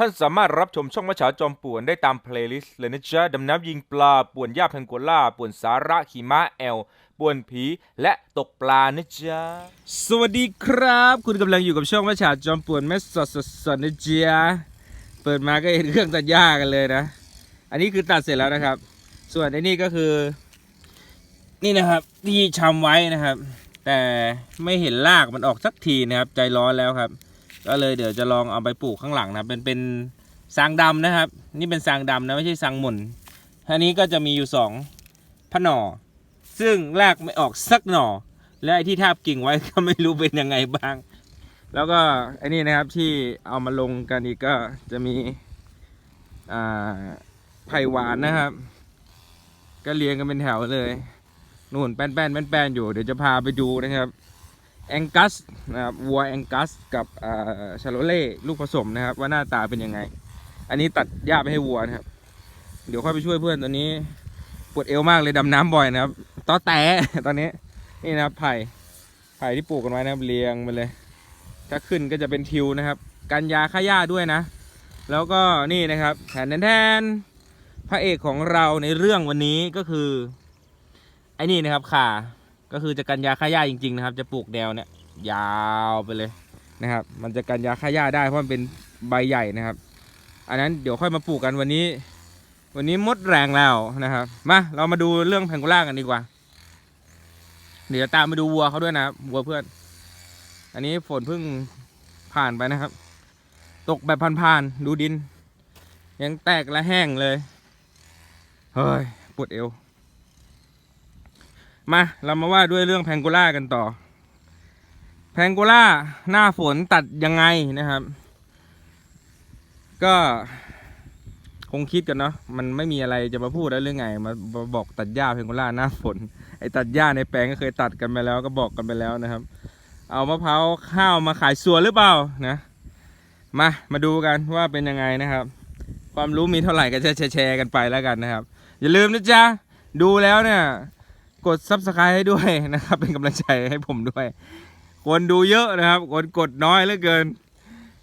ท่านสามารถรับชมช่องมะฉาจอมป่วนได้ตามเพลย์ลิสต์เลยนะจ๊ะดำน้ำยิงปลาป่วนหญ้าแพงกล่าป่วนสาระขี่ม้าแอลป่วนผีและตกปลานะจ๊ะ สวัสดีครับ คุณกำลังอยู่กับช่องมะฉาจอมป่วนแม่สดสดสดนะจ๊ะเปิดมาก็เห็นเครื่องตัดหญ้ากันเลยนะ อันนี้คือตัดเสร็จแล้วนะครับ ส่วนไอ้นี่ก็คือ นี่นะครับที่ชำไว้นะครับ แต่ไม่เห็นรากมันออกสักทีนะครับ ใจร้อนแล้วครับ ก็เลยเดี๋ยวจะลองเอาไปปลูกข้างหลังนะเป็นเป็นซางดำนะครับ นี่เป็นซางดำนะไม่ใช่ซางหม่นอันนี้ก็จะมีอยู่สองพะหนอซึ่งรากไม่ออกสักหน่อ และไอ้ที่ทาบกิ่งไว้ก็ไม่รู้เป็นยังไงบ้าง แล้วก็ไอ้นี่นะครับที่เอามาลงกันอีกก็จะมีไผ่หวานนะครับ ก็เรียงกันเป็นแถวเลยนู่นแป้นแป้นแป้นแป้นอยู่เดี๋ยวจะพาไปดูนะครับ แองกัสนะครับวัวแองกัสกับอ่าชาโลเล่ลูกผสมนะครับ ว่าหน้าตาเป็นยังไง อันนี้ตัดหญ้าไปให้วัวนะครับ เดี๋ยวค่อยไปช่วยเพื่อนตอนนี้ปวดเอวมากเลยดำน้ำบ่อยนะครับต้อแต่ตอนนี้นี่นะครับไผ่ไผ่ที่ปลูกกันไว้นะครับเรียงมาเลย ถ้าขึ้นก็จะเป็นทิวนะครับ กันยาฆ่าหญ้าด้วยนะ แล้วก็นี่นะครับแทนแทนพระเอกของเราในเรื่องวันนี้ก็คือไอ้นี่นะครับข่า ก็คือจะกันยาฆ่าหญ้าจริงๆนะครับ จะปลูกแนวเนี่ยยาวไปเลยนะครับ มันจะกันยาฆ่าหญ้าได้เพราะมันเป็นใบใหญ่นะครับ อันนั้นเดี๋ยวค่อยมาปลูกกันวันนี้ วันนี้มดแรงแล้วนะครับ มาเรามาดูเรื่องแพงโกล่ากันดีกว่า เดี๋ยวตามไปดูวัวเขาด้วยนะครับวัวเพื่อน อันนี้ฝนเพิ่งผ่านไปนะครับ ตกแบบผ่านๆดูดิน ยังแตกและแห้งเลย เฮ้ยปวดเอว มาเรามาว่าด้วยเรื่องแพงโกล่ากันต่อ แพงโกล่าหน้าฝนตัดยังไงนะครับ ก็คงคิดกันเนาะมันไม่มีอะไรจะมาพูดแล้วเรื่องไงมาบอกตัดหญ้าแพงโกล่าหน้าฝน ไอ้ตัดหญ้าในแปลงก็เคยตัดกันไปแล้วก็บอกกันไปแล้วนะครับ เอามะพร้าวข้าวมาขายสวนหรือเปล่านะ มามาดูกันว่าเป็นยังไงนะครับ ความรู้มีเท่าไหร่ก็จะแชร์กันไปแล้วกันนะครับ อย่าลืมนะจ๊ะดูแล้วเนี่ย กดซับสไครต์ให้ด้วยนะครับ เป็นกำลังใจให้ผมด้วย คนดูเยอะนะครับ คนกดน้อยเหลือเกิน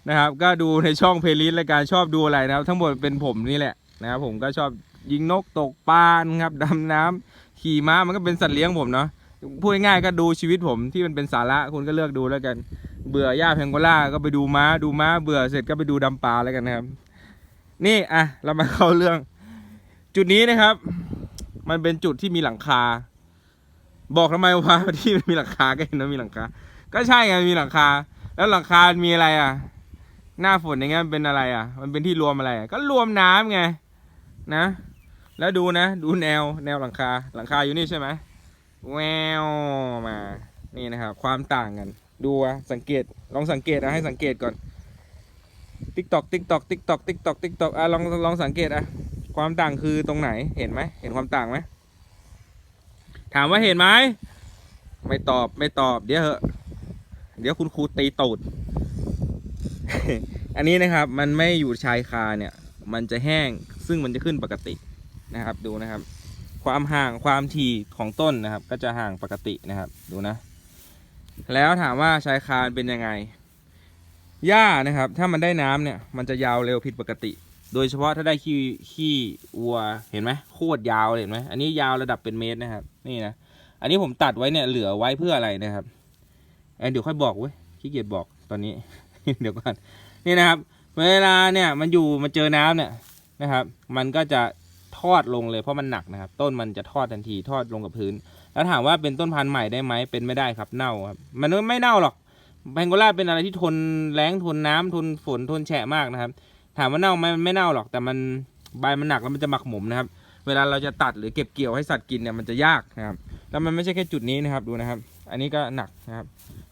นะครับ ก็ดูในช่องเพลย์ลิสต์รายการชอบดูอะไรนะครับ ทั้งหมดเป็นผมนี่แหละนะครับผมก็ชอบยิงนกตกปลานครับดำน้ำขี่ม้ามันก็เป็นสัตว์เลี้ยงผมเนาะพูดง่ายๆก็ดูชีวิตผมที่มันเป็นสาระคุณก็เลือกดูแล้วกัน เบื่อหญ้าแพงโกล่าก็ไปดูม้าดูม้าเบื่อเสร็จก็ไปดูดำปลาแล้วกันนะครับ นี่อะเรามาเข้าเรื่อง จุดนี้นะครับ มันเป็นจุดที่มีหลังคา บอกทำไมวะที่มันมีหลังคาก็เห็นว่ามีหลังคา ก็ใช่ไงมีหลังคา แล้วหลังคา มีอะไรอะ หน้าฝนอย่างเงี้ยมันเป็นอะไรอะ มันเป็นที่รวมอะไร ก็รวมน้ำไงนะ แล้วดูนะ ดูแนวแนวหลังคา หลังคาอยู่นี่ใช่ไหมแววมา นี่นะครับ ความต่างกัน ดูสังเกต ลองสังเกตนะให้สังเกตก่อน ติ๊กตอก ติ๊กตอก ติ๊กตอก ติ๊กตอก ติ๊กตอกอะลองลองสังเกตอะ ความต่างคือตรงไหน เห็นไหมเห็นความต่างไหม ถามว่าเห็นไหม ไม่ตอบไม่ตอบ เดี๋ยวเหอะ เดี๋ยวคุณครูตีตูด อันนี้นะครับ มันไม่อยู่ชายคาเนี่ย มันจะแห้ง ซึ่งมันจะขึ้นปกตินะครับ ดูนะครับ ความห่างความถี่ของต้นนะครับ ก็จะห่างปกตินะครับ ดูนะ แล้วถามว่าชายคาเป็นยังไงหญ้านะครับ ถ้ามันได้น้ำเนี่ย มันจะยาวเร็วผิดปกติ โดยเฉพาะถ้าได้ขี้ขี้วัวเห็นไหมโคตรยาวเลยเห็นไหมอันนี้ยาวระดับเป็นเมตรนะครับ นี่นะอันนี้ผมตัดไว้เนี่ยเหลือไว้เพื่ออะไรนะครับเอ้ยเดี๋ยวค่อยบอกเว้ยขี้เกียจบอกตอนนี้ เดี๋ยวก่อนนี่นะครับ เวลาเนี่ยมันอยู่มันเจอน้ำเนี่ยนะครับ มันก็จะทอดลงเลยเพราะมันหนักนะครับ ต้นมันจะทอดทันทีทอดลงกับพื้น แล้วถามว่าเป็นต้นพันธุ์ใหม่ได้ไหมเป็นไม่ได้ครับเน่าครับมันไม่เน่าหรอกแพงโกล่าเป็นอะไรที่ทนแรงทนน้ำทนฝนทนแฉะมากนะครับ ถามว่าเน่าไหมมันไม่เน่าหรอกแต่มันใบมันหนักแล้วมันจะหมักหมมนะครับ เวลาเราจะตัดหรือเก็บเกี่ยวให้สัตว์กินเนี่ยมันจะยากนะครับแล้วมันไม่ใช่แค่จุดนี้นะครับดูนะครับ อันนี้ก็หนักนะครับ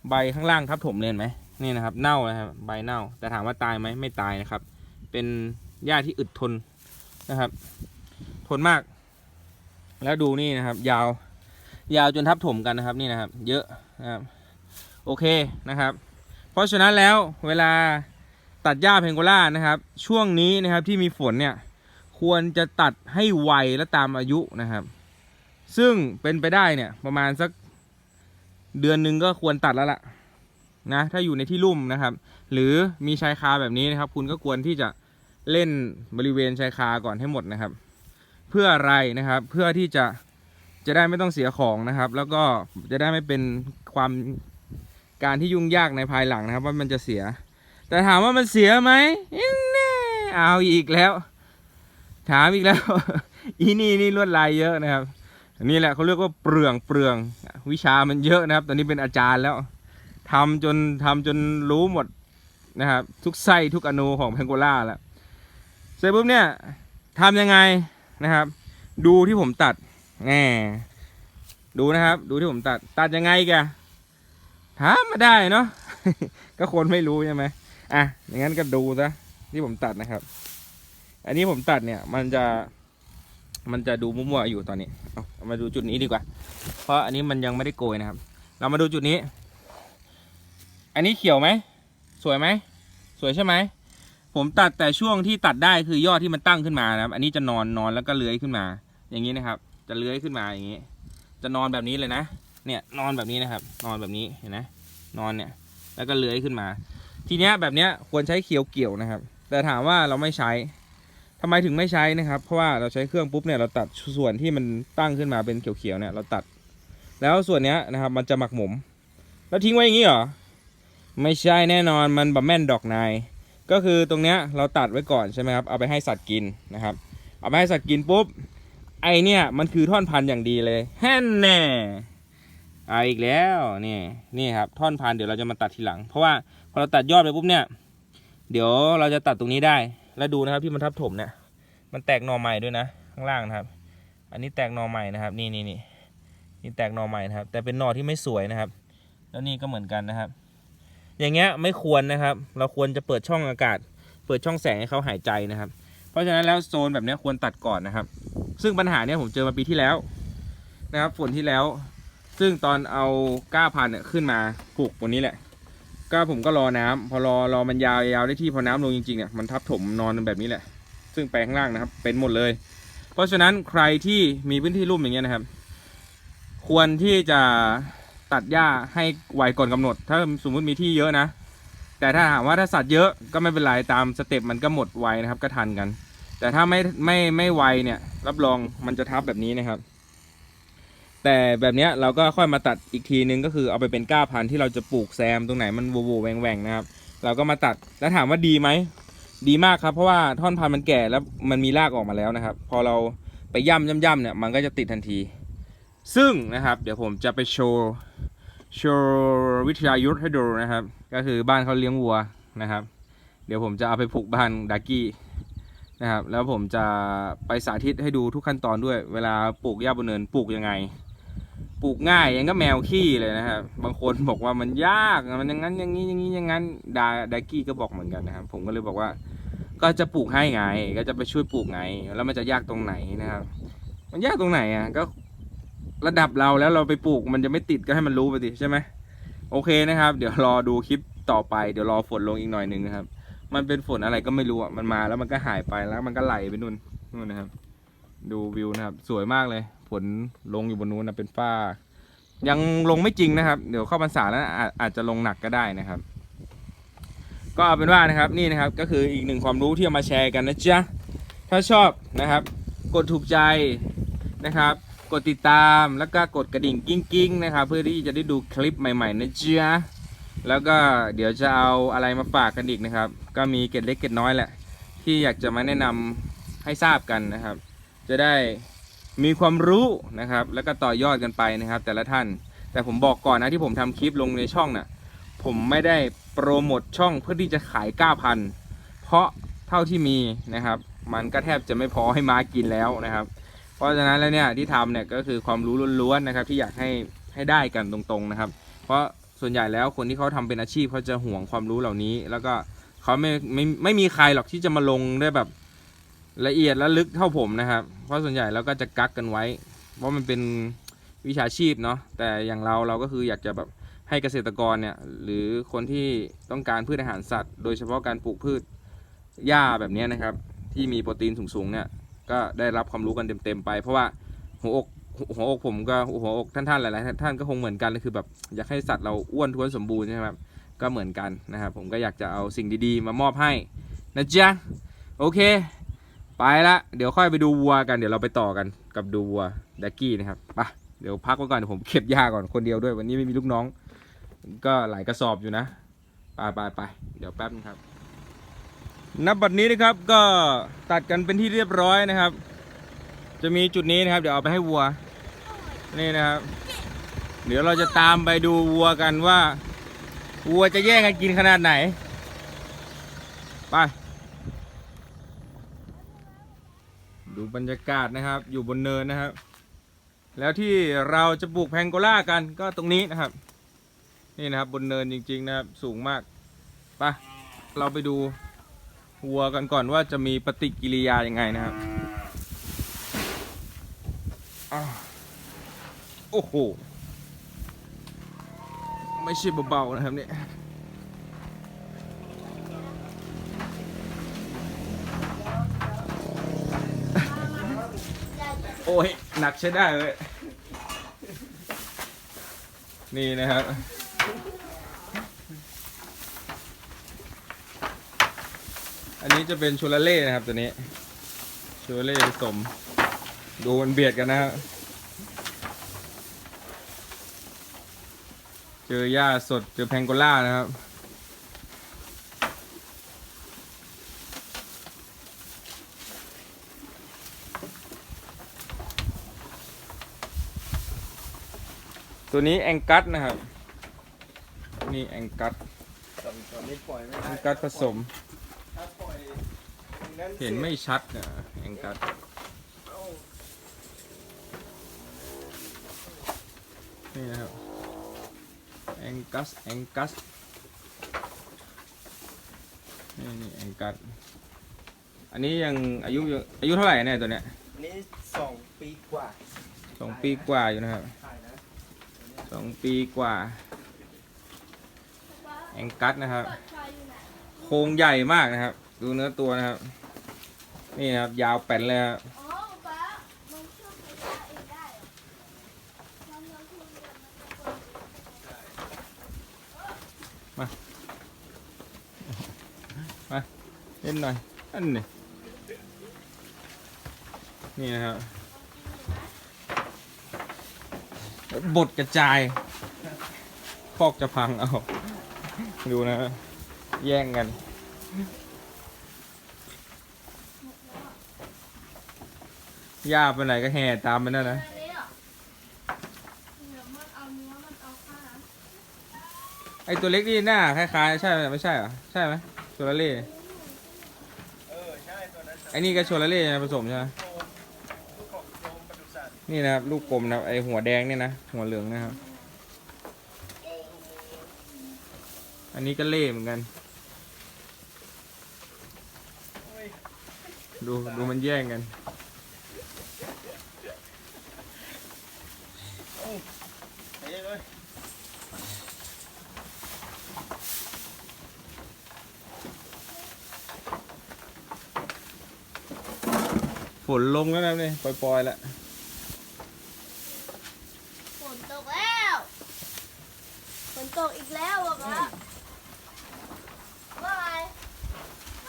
ใบข้างล่างทับถมเลยไหมนี่นะครับเน่านะครับใบเน่า แต่ถามว่าตายไหมไม่ตายนะครับ เป็นหญ้าที่อึดทนนะครับ ทนมาก แล้วดูนี่นะครับ ยาว ยาวจนทับถมกันนะครับ นี่นะครับ เยอะนะครับ โอเคนะครับ เพราะฉะนั้นแล้วเวลา ตัดหญ้าเพงโกล่านะครับ ช่วงนี้นะครับที่มีฝนเนี่ยควรจะตัดให้ไวและตามอายุนะครับ ซึ่งเป็นไปได้เนี่ยประมาณสักเดือนหนึ่งก็ควรตัดแล้วล่ะนะถ้าอยู่ในที่ลุ่มนะครับ หรือมีชายคาแบบนี้นะครับ คุณก็ควรที่จะเล่นบริเวณชายคาก่อนให้หมดนะครับ เพื่ออะไรนะครับเพื่อที่จะจะได้ไม่ต้องเสียของนะครับ แล้วก็จะได้ไม่เป็นความการที่ยุ่งยากในภายหลังนะครับ ว่ามันจะเสีย แต่ถามว่ามันเสียไหมแน่เอาอีกแล้ว ถามอีกแล้ว อีนี่นี่ลวดลายเยอะนะครับอันนี้แหละเขาเรียกว่าเปลืองเปลืองวิชามันเยอะนะครับ ตอนนี้เป็นอาจารย์แล้วทำจนทำจนรู้หมดนะครับ ทุกไส้ทุกอนูของแพงโกล่าแล้วเสร็จปุ๊บเนี่ยทำยังไงนะครับ ดูที่ผมตัดแน่ดูนะครับ ดูที่ผมตัด ตัดยังไงแกถามมาได้เนาะก็คนไม่รู้ใช่ไหม อะอย่างนั้นก็ดูซะที่ผมตัดนะครับ อันนี้ผมตัดเนี่ย มันจะมันจะดูมั่วๆอยู่ตอนนี้เอาเอามาดูจุดนี้ดีกว่า เพราะอันนี้มันยังไม่ได้โกยนะครับ เรามาดูจุดนี้ อันนี้เขียวไหม สวยไหม สวยใช่ไหม ผมตัดแต่ช่วงที่ตัดได้คือยอดที่มันตั้งขึ้นมานะครับ อันนี้จะนอนนอนแล้วก็เลื้อยขึ้นมา อย่างนี้นะครับ จะเลื้อยขึ้นมาอย่างนี้ จะนอนแบบนี้เลยนะ เนี่ยนอนแบบนี้นะครับ นอนแบบนี้เห็นไหมนอนเนี่ย แล้วก็เลื้อยขึ้นมา ทีเนี้ยแบบเนี้ยควรใช้เขียวเกี่ยวนะครับ แต่ถามว่าเราไม่ใช้ทำไมถึงไม่ใช้นะครับ เพราะว่าเราใช้เครื่องปุ๊บเนี่ยเราตัดส่วนที่มันตั้งขึ้นมาเป็นเขียวๆเนี่ยเราตัด แล้วส่วนเนี้ยนะครับมันจะหมักหมม แล้วทิ้งไว้อย่างนี้เหรอ ไม่ใช่แน่นอนมันบะแม่นดอกนาย ก็คือตรงเนี้ยเราตัดไว้ก่อนใช่ไหมครับ เอาไปให้สัตว์กินนะครับ เอาไปให้สัตว์กินปุ๊บ ไอเนี่ยมันคือท่อนพันธุ์อย่างดีเลยแฮ่นแน่เอาอีกแล้วนี่นี่ครับท่อนพันธุ์เดี๋ยวเราจะมาตัดทีหลัง เพราะว่า พอเราตัดยอดไปปุ๊บเนี่ย เดี๋ยวเราจะตัดตรงนี้ได้ แล้วดูนะครับที่มันทับถมเนี่ย มันแตกหน่อใหม่ด้วยนะข้างล่างนะครับ อันนี้แตกหน่อใหม่นะครับ นี่นี่นี่นี่แตกหน่อใหม่นะครับ แต่เป็นหน่อที่ไม่สวยนะครับ แล้วนี่ก็เหมือนกันนะครับ อย่างเงี้ยไม่ควรนะครับ เราควรจะเปิดช่องอากาศ เปิดช่องแสงให้เขาหายใจนะครับ เพราะฉะนั้นแล้วโซนแบบนี้ควรตัดก่อนนะครับ ซึ่งปัญหาเนี้ยผมเจอมาปีที่แล้วนะครับ ฝนที่แล้ว ซึ่งตอนเอาก้าพันเนี่ยขึ้นมาปลูกบนนี้แหละ ก็ผมก็รอน้ำพอรอรอมันยาวยาวได้ที่พอน้ำลงจริงๆเนี่ยมันทับถมนอนแบบนี้แหละ ซึ่งแปลงข้างล่างนะครับ เป็นหมดเลย เพราะฉะนั้นใครที่มีพื้นที่ลุ่มอย่างเงี้ยนะครับ ควรที่จะตัดหญ้าให้ไวก่อนกำหนด ถ้าสมมุติมีที่เยอะนะ แต่ถ้าหากว่าถ้าสัตว์เยอะก็ไม่เป็นไรตามสเต็ปมันก็หมดไวนะครับก็ทันกัน แต่ถ้าไม่ไม่ไม่ไวเนี่ย รับรองมันจะทับแบบนี้นะครับ แต่แบบเนี้ยเราก็ค่อยมาตัดอีกทีนึงก็คือเอาไปเป็นก้าพันธุ์ที่เราจะปลูกแซมตรงไหนมันโวูๆแหวงนะครับเราก็มาตัดแล้วถามว่าดีไหมดีมากครับเพราะว่าท่อนพันธุ์มันแก่แล้วมันมีรากออกมาแล้วนะครับ พอเราไปย่ำย่ำย่ำเนี่ยมันก็จะติดทันที ซึ่งนะครับ เดี๋ยวผมจะไปโชว์โชว์วิทยายุทธให้ดูนะครับ ก็คือบ้านเขาเลี้ยงวัวนะครับ เดี๋ยวผมจะเอาไปผูกบ้านดากี้นะครับแล้วผมจะไปสาธิตให้ดูทุกขั้นตอนด้วย เวลาปลูกหญ้าบนเนินปลูกยังไง ปลูกง่ายยังก็แมวขี้เลยนะครับ บางคนบอกว่ามันยากมันอย่างนั้นอย่างนี้อย่างนี้อย่างนั้นดาดากี้ก็บอกเหมือนกันนะครับ ผมก็เลยบอกว่า ก็จะปลูกให้ไง ก็จะไปช่วยปลูกไง แล้วมันจะยากตรงไหนนะครับ มันยากตรงไหนอะก็ระดับเราแล้วเราไปปลูกมันจะไม่ติดก็ให้มันรู้ไปสิใช่ไหมโอเคนะครับ เดี๋ยวรอดูคลิปต่อไปเดี๋ยวรอฝนลงอีกหน่อยหนึ่งนะครับ มันเป็นฝนอะไรก็ไม่รู้อะมันมาแล้วมันก็หายไปแล้วมันก็ไหลไปนู่นนู่นนะครับ ดูวิวนะครับ สวยมากเลย ฝนลงอยู่บนนู้นนะเป็นฝ้า ยังลงไม่จริงนะครับ เดี๋ยวเข้าพรรษาแล้วอาจอาจจะลงหนักก็ได้นะครับ ก็เอาเป็นว่านะครับนี่นะครับก็คืออีกหนึ่งความรู้ที่เอามาแชร์กันนะจ๊ะถ้าชอบนะครับ กดถูกใจนะครับ กดติดตามแล้วก็กดกระดิ่งกิ้งกิ้งๆนะครับ เพื่อที่จะได้ดูคลิปใหม่ๆนะจ๊ะแล้วก็เดี๋ยวจะเอาอะไรมาฝากกันอีกนะครับ ก็มีเกร็ดเล็กเกร็ดน้อยแหละ ที่อยากจะมาแนะนำให้ทราบกันนะครับ จะได้ มีความรู้นะครับ แล้วก็ต่อยอดกันไปนะครับ แต่ละท่าน แต่ผมบอกก่อนนะที่ผมทำคลิปลงในช่องน่ะ ผมไม่ได้โปรโมทช่องเพื่อที่จะขายก้าพัน เพราะเท่าที่มีนะครับ มันก็แทบจะไม่พอให้ม้ากินแล้วนะครับ เพราะฉะนั้นแล้วเนี่ยที่ทำเนี่ยก็คือความรู้ล้วนๆนะครับ ที่อยากให้ให้ได้กันตรงๆนะครับ เพราะส่วนใหญ่แล้วคนที่เขาทำเป็นอาชีพเขาจะห่วงความรู้เหล่านี้ แล้วก็เขาไม่ไม่ไม่มีใครหรอกที่จะมาลงได้แบบ ละเอียดและลึกเท่าผมนะครับ เพราะส่วนใหญ่แล้วก็จะกักกันไว้ เพราะมันเป็นวิชาชีพเนาะ แต่อย่างเราเราก็คืออยากจะแบบให้เกษตรกรเนี่ยหรือคนที่ต้องการพืชอาหารสัตว์ โดยเฉพาะการปลูกพืชหญ้าแบบนี้นะครับ ที่มีโปรตีนสูงๆเนี่ยก็ได้รับความรู้กันเต็มๆไป เพราะว่าหัวอกหัวอกผมก็หัวอกท่านๆหลายๆท่านก็คงเหมือนกันเลยคือแบบอยากให้สัตว์เราอ้วนท้วนสมบูรณ์ใช่ไหมครับก็เหมือนกันนะครับผมก็อยากจะเอาสิ่งดีๆ มามอบให้นะจ๊ะโอเค ไปละเดี๋ยวค่อยไปดูวัวกันเดี๋ยวเราไปต่อกันกับดูวัวดักกี้นะครับไปเดี๋ยวพักไว้ก่อนเดี๋ยวผมเก็บหญ้าก่อนคนเดียวด้วย วันนี้ไม่มีลูกน้อง ก็หลายกระสอบอยู่นะไปไปไปเดี๋ยวแป๊บนึงครับนับบัดนี้นะครับก็ตัดกันเป็นที่เรียบร้อยนะครับ จะมีจุดนี้นะครับ เดี๋ยวเอาไปให้วัวนี่นะครับ เดี๋ยวเราจะตามไปดูวัวกันว่า วัวจะแย่งกันกินขนาดไหน ไป ดูบรรยากาศนะครับ อยู่บนเนินนะครับ แล้วที่เราจะปลูกแพงโกล่ากันก็ตรงนี้นะครับ นี่นะครับบนเนินจริง ๆ นะครับ สูงมากไปเราไปดูวัวกันก่อนว่าจะมีปฏิกิริยายังไงนะครับโอ้โห ไม่ใช่เบาๆนะครับเนี่ย โอ้ย หนักใช้ได้เลย นี่นะครับ อันนี้จะเป็นชูลาเล่นะครับตัวนี้ ชูลาเล่ผสม ดูมันเบียดกันนะครับ เจอหญ้าสด เจอแพงโกล่านะครับ ตัวนี้แองกัสนะครับ นี่แองกัสตอนตอนนี้ปล่อยไม่แอได้งกัสผสม ถ้าปล่อยงั้นเห็นไม่ชัดนะแองกัสเอ้านี่นะครับแองกัสแองกัสนี่นี่แองกัสอันนี้ยังอายุยังอายุเท่าไหร่เนี่ยตัวเนี้ยอันนี้สองปีกว่าสองปีกว่าอยู่นะครับถ่ายนะส องปีกว่า แองกัสนะครับ โครงใหญ่มากนะครับ ดูเนื้อตัวนะครับ นี่นะครับ ยาวแป่นเลยครับอ๋อป๊ามันช่วยไฟฟ้าเองได้เหรอมันมันคือมันจะเปิดเล่นหน่อยอันนี้นี่นะครับ บดกระจายคอกจะพังเอา ดูนะ แย่งกัน ย่าไปไหนก็แห่ตามไปนั่นนะอันนี้เหรอเดี๋ยวมันเอาเนื้อมันเอาข้างไอตัวเล็กนี่หน้าคล้ายๆ ใช่ไหมไม่ใช่เหรอ ใช่ไหมโชลาเล่เออใช่ตัวนั้นไอนี่ก็โชลาเล่นะผสมใช่ไหม นี่นะครับลูกกลมนะไอหัวแดงเนี่ยนะหัวเหลืองนะครับ อันนี้ก็เล่เหมือนกัน ดูดูมันแย่งกันฝนลงแล้วนะเนี่ยปล่อยๆแล้ว ฝนตกแล้วฝน ตกอีกแล้วบอกว่าว่าไง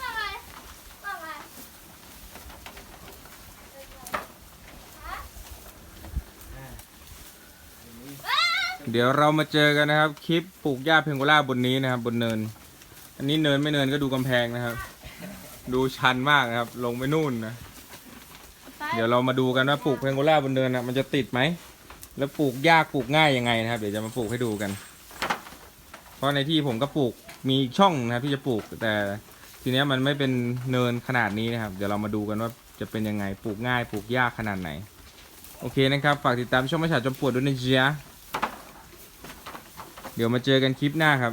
ว่าไงว่าไงฮะอ้าเดี๋ยวเรามาเจอกันนะครับ คลิปปลูกหญ้าเพงโกล่าบนนี้นะครับ บนเนิน อันนี้เนินไม่เนินก็ดูกำแพงนะครับ ดูชันมากนะครับ ลงไปนู่นนะไปเดี๋ยวเรามาดูกันว่าปลูกเพงโกล่าบนเนินนะมันจะติดไหม แล้วปลูกยากปลูกง่ายยังไงนะครับ เดี๋ยวจะมาปลูกให้ดูกัน เพราะในที่ผมก็ปลูกมีช่องนะครับที่จะปลูกแต่ทีเนี้ยมันไม่เป็นเนินขนาดนี้นะครับ เดี๋ยวเรามาดูกันว่าจะเป็นยังไงปลูกง่ายปลูกยากขนาดไหน โอเคนะครับ ฝากติดตามช่องไม่ฉาจอมปวดด้วยนะจ๊ะเดี๋ยวมาเจอกันคลิปหน้าครับ